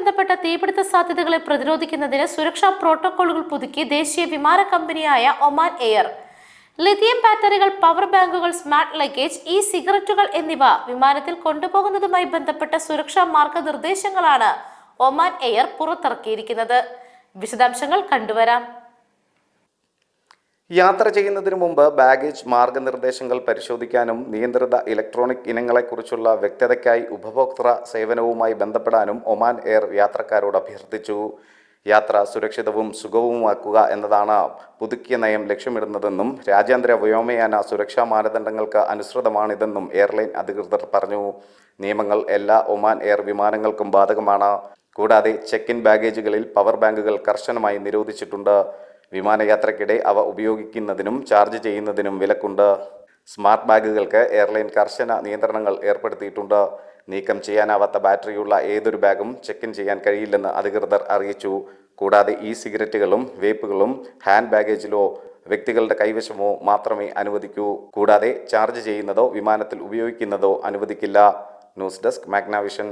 ബന്ധപ്പെട്ട തീപിടുത്ത സാധ്യതകളെ പ്രതിരോധിക്കുന്നതിന് സുരക്ഷാ പ്രോട്ടോകോളുകൾ പുതുക്കി ദേശീയ വിമാന കമ്പനിയായ ഒമാൻ എയർ. ലിഥിയം ബാറ്ററികൾ പവർ ബാങ്കുകൾ സ്മാർട്ട് ലഗേജ് ഇ സിഗരറ്റുകൾ എന്നിവ വിമാനത്തിൽ കൊണ്ടുപോകുന്നതുമായി ബന്ധപ്പെട്ട സുരക്ഷാ മാർഗനിർദ്ദേശങ്ങളാണ് ഒമാൻ എയർ പുറത്തിറക്കിയിരിക്കുന്നത്. വിശദാംശങ്ങൾ കണ്ടുവരാം. യാത്ര ചെയ്യുന്നതിന് മുമ്പ് ബാഗേജ് മാർഗനിർദ്ദേശങ്ങൾ പരിശോധിക്കാനും നിയന്ത്രിത ഇലക്ട്രോണിക് ഇനങ്ങളെക്കുറിച്ചുള്ള വ്യക്തതയ്ക്കായി ഉപഭോക്തൃ സേവനവുമായി ബന്ധപ്പെടാനും ഒമാൻ എയർ യാത്രക്കാരോട് അഭ്യർത്ഥിച്ചു. യാത്ര സുരക്ഷിതവും സുഗമവുമാക്കുക എന്നതാണ് പുതുക്കിയ നയം ലക്ഷ്യമിടുന്നതെന്നും രാജ്യാന്തര വ്യോമയാന സുരക്ഷാ മാനദണ്ഡങ്ങൾക്ക് അനുസൃതമാണിതെന്നും എയർലൈൻ അധികൃതർ പറഞ്ഞു. നിയമങ്ങൾ എല്ലാ ഒമാൻ എയർ വിമാനങ്ങൾക്കും ബാധകമാണ്. കൂടാതെ ചെക്ക് ഇൻ ബാഗേജുകളിൽ പവർ ബാങ്കുകൾ കർശനമായി നിരോധിച്ചിട്ടുണ്ട്. വിമാനയാത്രയ്ക്കിടെ അവ ഉപയോഗിക്കുന്നതിനും ചാർജ് ചെയ്യുന്നതിനും വിലക്കുണ്ട്. സ്മാർട്ട് ബാഗുകൾക്ക് എയർലൈൻ കർശന നിയന്ത്രണങ്ങൾ ഏർപ്പെടുത്തിയിട്ടുണ്ട്. നീക്കം ചെയ്യാനാവാത്ത ബാറ്ററിയുള്ള ഏതൊരു ബാഗും ചെക്ക് ഇൻ ചെയ്യാൻ കഴിയില്ലെന്ന് അധികൃതർ അറിയിച്ചു. കൂടാതെ ഇ സിഗരറ്റുകളും വേപ്പുകളും ഹാൻഡ് ബാഗേജിലോ വ്യക്തികളുടെ കൈവശമോ മാത്രമേ അനുവദിക്കൂ. കൂടാതെ ചാർജ് ചെയ്യുന്നതോ വിമാനത്തിൽ ഉപയോഗിക്കുന്നതോ അനുവദിക്കില്ല. News desk Magnavision.